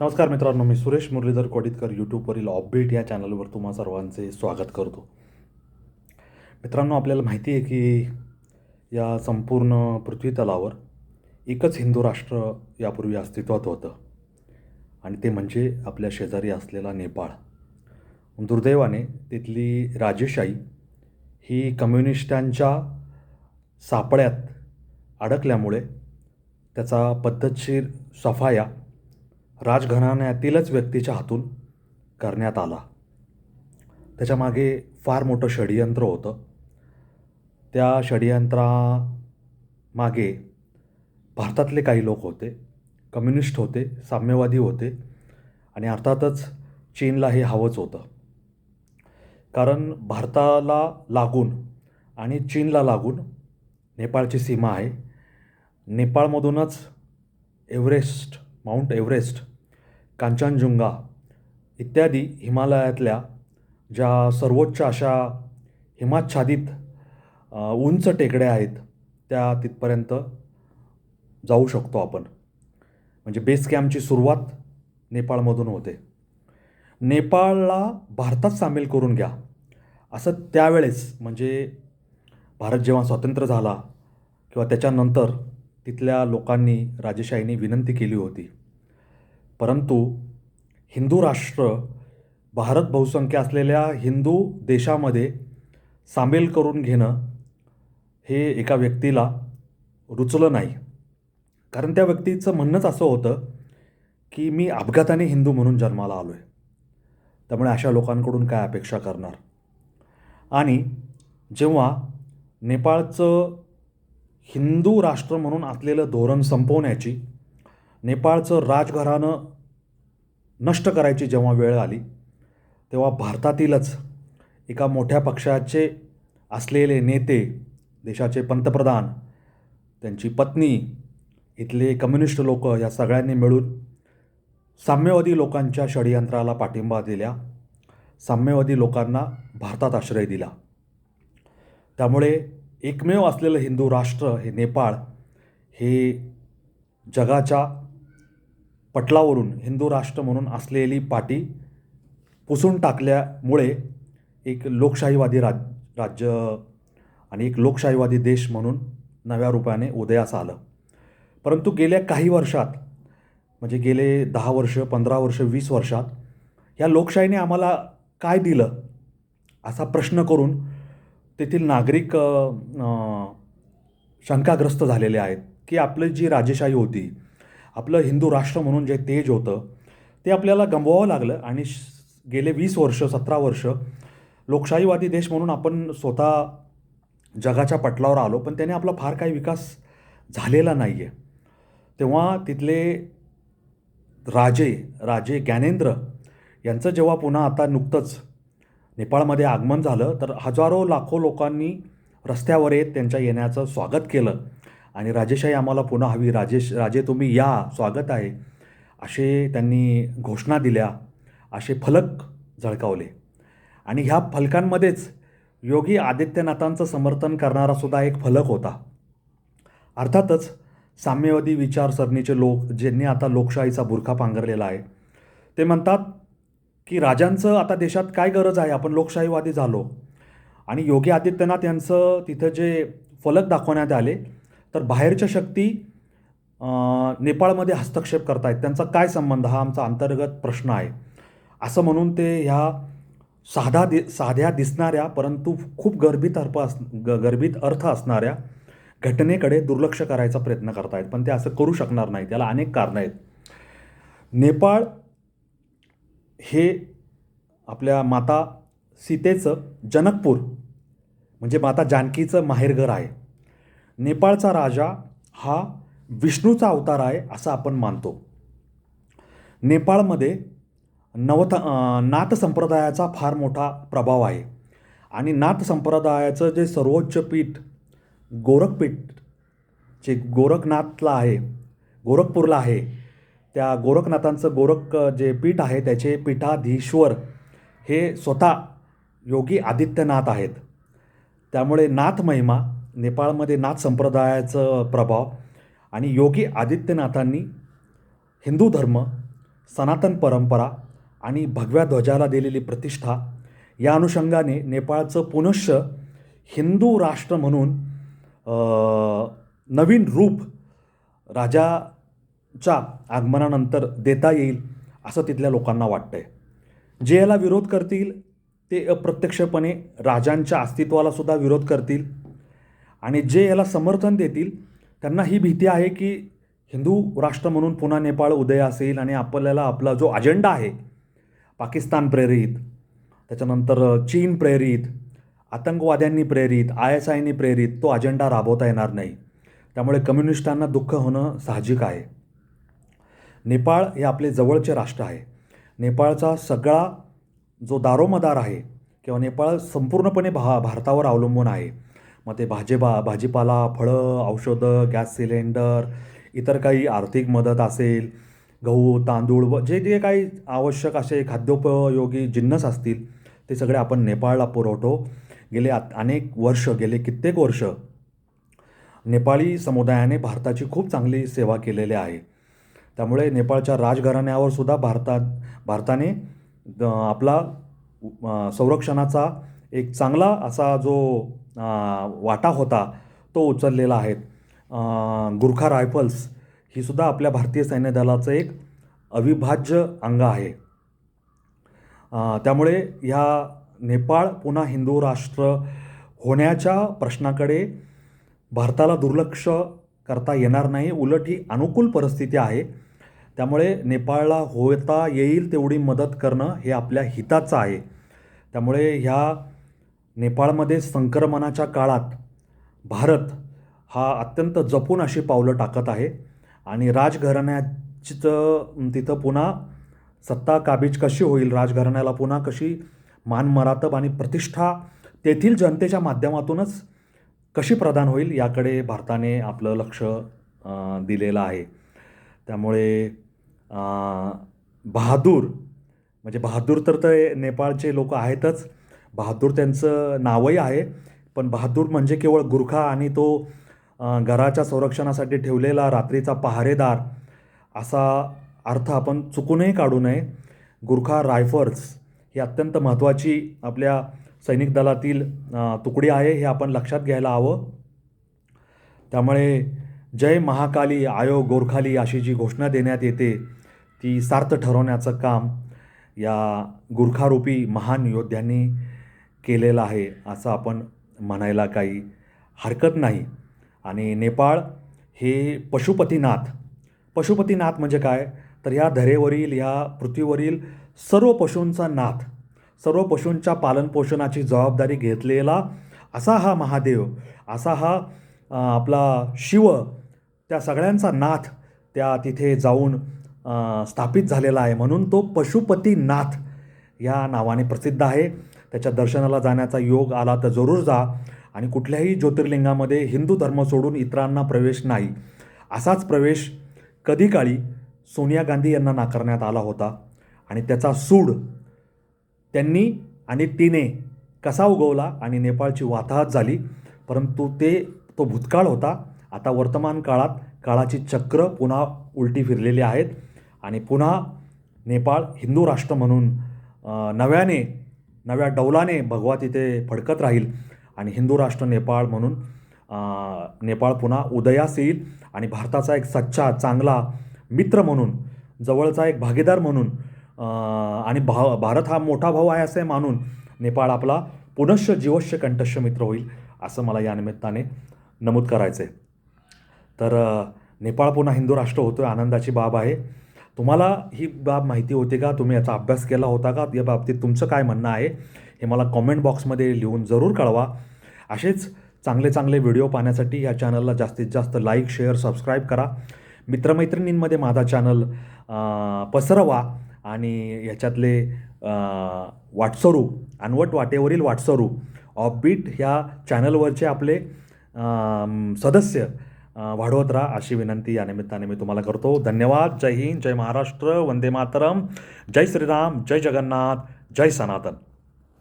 नमस्कार मित्रांनो मी सुरेश मुरलीधर कोडितकर यूट्यूबवरील ऑपबीट या चॅनलवर तुम्हा सर्वांचे स्वागत करतो. मित्रांनो आपल्याला माहिती आहे की या संपूर्ण पृथ्वीतलावर एकच हिंदू राष्ट्र यापूर्वी अस्तित्वात होतं. आणि ते म्हणजे आपल्या शेजारी असलेला नेपाळ. दुर्दैवाने तिथली राजेशाही ही कम्युनिस्टांच्या सापळ्यात अडकल्यामुळे त्याचा पद्धतशीर सफाया राजघराण्यातीलच व्यक्तीच्या हातून करण्यात आला. त्याच्यामागे फार मोठं षडयंत्र होतं. त्या षडयंत्रामागे भारतातले काही लोक होते कम्युनिस्ट होते साम्यवादी होते आणि अर्थातच चीनला हे हवंच होतं. कारण भारताला लागून आणि चीनला लागून नेपाळची सीमा आहे. नेपाळमधूनच एव्हरेस्ट माउंट एव्हरेस्ट कांचनजुंगा इत्यादी हिमालयातल्या ज्या सर्वोच्च अशा हिमाच्छादित उंच टेकड्या आहेत त्या तिथपर्यंत जाऊ शकतो आपण. म्हणजे बेस कॅम्पची सुरुवात नेपाळमधून होते. नेपाळला भारतात सामील करून घ्या. असं त्यावेळेस म्हणजे भारत जेव्हा स्वातंत्र्य झाला किंवा त्याच्यानंतर तिथल्या लोकांनी राजेशाहीने विनंती केली होती. परंतु हिंदू राष्ट्र भारत बहुसंख्य असलेल्या हिंदू देशामध्ये सामील करून घेणं हे एका व्यक्तीला रुचलं नाही. कारण त्या व्यक्तीचं म्हणणंच असं होतं की मी अपघाताने हिंदू म्हणून जन्माला आलो आहे त्यामुळे अशा लोकांकडून काय अपेक्षा करणार? आणि जेव्हा नेपाळचं हिंदू राष्ट्र म्हणून असलेलं धोरण संपवण्याची नेपाळचं राजघराणं नष्ट करायची जेव्हा वेळ आली तेव्हा भारतातीलच एका मोठ्या पक्षाचे असलेले नेते देशाचे पंतप्रधान त्यांची पत्नी इथले कम्युनिस्ट लोक या सगळ्यांनी मिळून साम्यवादी लोकांच्या षडयंत्राला पाठिंबा दिल्या साम्यवादी लोकांना भारतात आश्रय दिला. त्यामुळे एकमेव असलेलं हिंदू राष्ट्र हे नेपाळ हे जगाच्या पटलावरून हिंदू राष्ट्र म्हणून असलेली पाटी पुसून टाकल्यामुळे एक लोकशाहीवादी राज राज्य आणि एक लोकशाहीवादी देश म्हणून नव्या रूपाने उदयास आलं. परंतु गेल्या काही वर्षात म्हणजे गेले दहा वर्ष पंधरा वर्ष वीस वर्षात ह्या लोकशाहीने आम्हाला काय दिलं असा प्रश्न करून तेथील नागरिक शंकाग्रस्त झालेले आहेत की आपली जी राजेशाही होती आपलं हिंदू राष्ट्र म्हणून जे तेज होतं ते आपल्याला गमवावं लागलं आणि श- गेले वीस वर्ष सतरा वर्ष लोकशाहीवादी देश म्हणून आपण स्वतः जगाच्या पटलावर आलो पण त्याने आपला फार काही विकास झालेला नाही आहे तेव्हा तिथले राजे राजे ज्ञानेंद्र यांचं जेव्हा पुन्हा आता नुकतंच नेपाळमध्ये आगमन झालं तर हजारो लाखो लोकांनी रस्त्यावर येत त्यांच्या येण्याचं स्वागत केलं. आणि राजेशाही आम्हाला पुन्हा हवी. राजेश राजे तुम्ही या स्वागत आहे. असे त्यांनी घोषणा दिल्या. असे फलक झळकावले. आणि ह्या फलकांमध्येच योगी आदित्यनाथांचं समर्थन करणारासुद्धा एक फलक होता. अर्थातच साम्यवादी विचारसरणीचे लोक ज्यांनी आता लोकशाहीचा बुरखा पांघरलेला आहे ते म्हणतात की राजांचं आता देशात काय गरज आहे? आपण लोकशाहीवादी झालो. आणि योगी आदित्यनाथ यांचं तिथं जे फलक दाखवण्यात आले तर बाहेरच्या शक्ती नेपाळमध्ये हस्तक्षेप करतायत. त्यांचा काय संबंध? हा आमचा अंतर्गत प्रश्न आहे. असं म्हणून ते ह्या साधा दि साध्या दिसणाऱ्या परंतु खूप गर्भित अर्प अस ग गर्भित अर्थ असणाऱ्या घटनेकडे दुर्लक्ष करायचा प्रयत्न करतायत. पण ते असं करू शकणार नाही त्याला अनेक कारणं आहेत. नेपाळ हे आपल्या माता सीतेचं जनकपूर म्हणजे माता जानकीचं माहेरघर आहे. नेपाळचा राजा हा विष्णूचा अवतार आहे असं आपण मानतो. नेपाळमध्ये नवथ नाथ संप्रदायाचा फार मोठा प्रभाव आहे. आणि नाथ संप्रदायाचं जे सर्वोच्च पीठ गोरखपीठ जे गोरखनाथला आहे गोरखपूरला आहे त्या गोरखनाथांचं गोरख जे पीठ आहे त्याचे पीठाधीश्वर हे स्वतः योगी आदित्यनाथ आहेत. त्यामुळे नाथ महिमा नेपाळमध्ये नाथ संप्रदायाचं प्रभाव आणि योगी आदित्यनाथांनी हिंदू धर्म सनातन परंपरा आणि भगव्या ध्वजाला दिलेली प्रतिष्ठा या अनुषंगाने नेपाळचं पुनश्च हिंदू राष्ट्र म्हणून नवीन रूप राजा च्या आगमनानंतर देता येईल असं तिथल्या लोकांना वाटतंय. जे याला विरोध करतील ते अप्रत्यक्षपणे राजांच्या अस्तित्वाला सुद्धा विरोध करतील. आणि जे याला समर्थन देतील त्यांना ही भीती आहे की हिंदू राष्ट्र म्हणून पुन्हा नेपाळ उदय असेल आणि आपल्याला आपला जो अजेंडा आहे पाकिस्तान प्रेरित त्याच्यानंतर चीन प्रेरित आतंकवाद्यांनी प्रेरित आय एस आयनी प्रेरित तो अजेंडा राबवता येणार नाही. त्यामुळे कम्युनिस्टांना दुःख होणं साहजिक आहे. नेपाळ हे आपले जवळचे राष्ट्र आहे. नेपाळचा सगळा जो दारोमदार आहे किंवा नेपाळ संपूर्णपणे भा भारतावर अवलंबून आहे. मग ते भाजीपा भाजीपाला फळं औषधं गॅस सिलेंडर इतर काही आर्थिक मदत असेल गहू तांदूळ व जे जे काही आवश्यक असे खाद्योपयोगी जिन्नस असतील ते सगळे आपण नेपाळला पुरवतो गेले आ- अनेक वर्ष गेले कित्येक वर्ष नेपाळी समुदायाने भारताची खूप चांगली सेवा केलेली आहे. त्यामुळे नेपाळच्या राजघराण्यावर सुद्धा भारतात भारताने आपला संरक्षणाचा एक चांगला असा जो वाटा होता तो उचललेला आहे. गुरखा रायफल्स ही सुद्धा आपल्या भारतीय सैन्य दलाचं एक अविभाज्य अंग आहे. त्यामुळे ह्या नेपाळ पुन्हा हिंदू राष्ट्र होण्याच्या प्रश्नाकडे भारताला दुर्लक्ष करता येणार नाही. उलट ही अनुकूल परिस्थिती आहे. त्यामुळे नेपाळला होता येईल तेवढी मदत करणं हे आपल्या हिताचं आहे. त्यामुळे ह्या नेपाळमध्ये संक्रमणाच्या काळात भारत हा अत्यंत जपून अशी पावलं टाकत आहे आणि राजघराण्याचं तिथं पुन्हा सत्ता काबीज कशी होईल राजघराण्याला पुन्हा कशी मान मरातब आणि प्रतिष्ठा तेथील जनतेच्या माध्यमातूनच कशी प्रदान होईल याकडे भारताने आपलं लक्ष दिलेलं आहे. त्यामुळे बहादूर म्हणजे बहादूर तर ते नेपाळचे लोक आहेतच. बहादूर त्यांचं नावही आहे. पण बहादूर म्हणजे केवळ गुरखा आणि तो घराच्या संरक्षणासाठी ठेवलेला रात्रीचा पहारेदार असा अर्थ आपण चुकूनही काढू नये. गुरखा रायफल्स ही अत्यंत महत्त्वाची आपल्या सैनिक दलातील तुकडी आहे हे आपण लक्षात घ्यायला हवं. त्यामुळे जय महाकाली आयो गोरखाली अशी जी घोषणा देण्यात येते ती सार्थ ठरवण्याचं काम या गुरखारूपी महान योद्ध्यांनी केलेलं आहे असं आपण म्हणायला काही हरकत नाही. आणि नेपाळ हे पशुपतीनाथ. पशुपतीनाथ म्हणजे काय? तर या धरेवरील या पृथ्वीवरील सर्व पशूंचा नाथ सर्व पशूंच्या पालनपोषणाची जबाबदारी घेतलेला असा हा महादेव असा हा आपला शिव त्या सगळ्यांचा नाथ त्या तिथे जाऊन स्थापित झालेला आहे. म्हणून तो पशुपतीनाथ या नावाने प्रसिद्ध आहे. त्याच्या दर्शनाला जाण्याचा योग आला तर जरूर जा. आणि कुठल्याही ज्योतिर्लिंगामध्ये हिंदू धर्म सोडून इतरांना प्रवेश नाही. असाच प्रवेश कधी काळी सोनिया गांधी यांना नाकारण्यात आला होता. आणि त्याचा सूड त्यांनी आणि तिने कसा उगवला आणि नेपाळची वाताहत झाली. परंतु ते तो भूतकाळ होता. आता वर्तमान काळात काळाची चक्र पुन्हा उलटी फिरलेली आहेत. आणि पुन्हा नेपाळ हिंदू राष्ट्र म्हणून नव्याने नव्या डौलाने भगवा तिथे फडकत राहील. आणि हिंदू राष्ट्र नेपाळ म्हणून नेपाळ पुन्हा उदयास येईल. आणि भारताचा एक सच्चा चांगला मित्र म्हणून जवळचा एक भागीदार म्हणून आणि भा भारत हा मोठा भाऊ आहे असे मानून नेपाळ आपला पुनश्च जीवश्य कंठश्य मित्र होईल असं मला या निमित्ताने नमूद करायचं आहे तर नेपाळ पुन्हा हिंदू राष्ट्र होतो आहे आनंदाची बाब आहे. तुम्हाला ही बाब माहिती होती का? तुम्ही याचा अभ्यास केला होता का? या बाबतीत तुमचं काय म्हणणं आहे हे मला कॉमेंट बॉक्समध्ये लिहून जरूर कळवा. असेच चांगले चांगले व्हिडिओ पाहण्यासाठी या चॅनलला जास्तीत जास्त लाईक शेअर सबस्क्राईब करा. मित्रमैत्रिणींमध्ये माझा चॅनल पसरवा आणि ह्याच्यातले वाटसरू अनवट वाटेवरील वाटसरू ऑफबीट ह्या चॅनलवरचे आपले सदस्य वाढवत राहा अशी विनंती या निमित्ताने मी तुम्हाला करतो. धन्यवाद. जय हिंद. जय महाराष्ट्र. वंदे मातरम. जय श्रीराम. जय जगन्नाथ. जय सनातन.